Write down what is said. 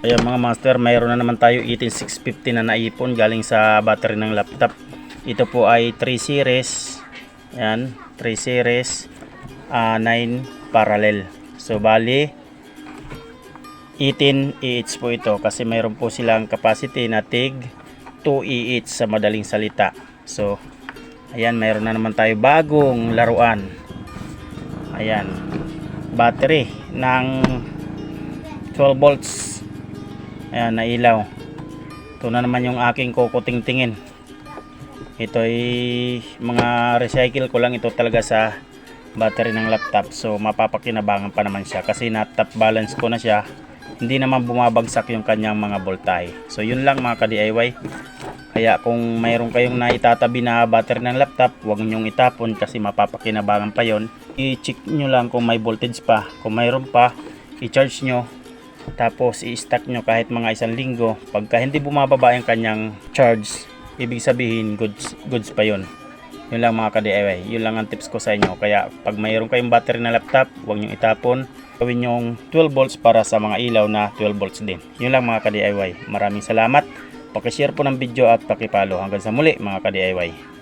Ayan mga master, mayroon na naman tayo 18650 na naipon galing sa battery ng laptop. Ito po ay 3 series. Ayan, 3 series, ah, 9 parallel. So bali 18 EH po ito kasi mayroon po silang capacity na TIG 2 EH sa madaling salita. So ayan, mayroon na naman tayo bagong laruan. Ayan, battery ng 12 volts ayan na ilaw. Ito na naman yung aking kukuting-tingin. Ito ay mga recycle ko lang. Ito talaga sa battery ng laptop. So mapapakinabangan pa naman siya kasi na top balance ko na siya. Hindi naman bumabagsak yung kanyang mga voltahe. So yun lang mga ka-DIY kaya kung mayroon kayong naitatabi na battery ng laptop huwag nyong itapon kasi mapapakinabangan pa yon i-check nyo lang kung may voltage pa. Kung mayroon pa i-charge nyo tapos i-stack nyo kahit mga isang linggo. Pagka hindi bumababa yung kanyang charge ibig sabihin goods, goods pa yon yun lang mga ka-DIY yun lang ang tips ko sa inyo. Kaya pag mayroon kayong battery na laptop huwag nyo itapon. Gawin yung 12 volts para sa mga ilaw na 12 volts din. Yun lang mga ka-DIY maraming salamat. Pakishare po ng video at pakipalo. Hanggang sa muli mga ka-DIY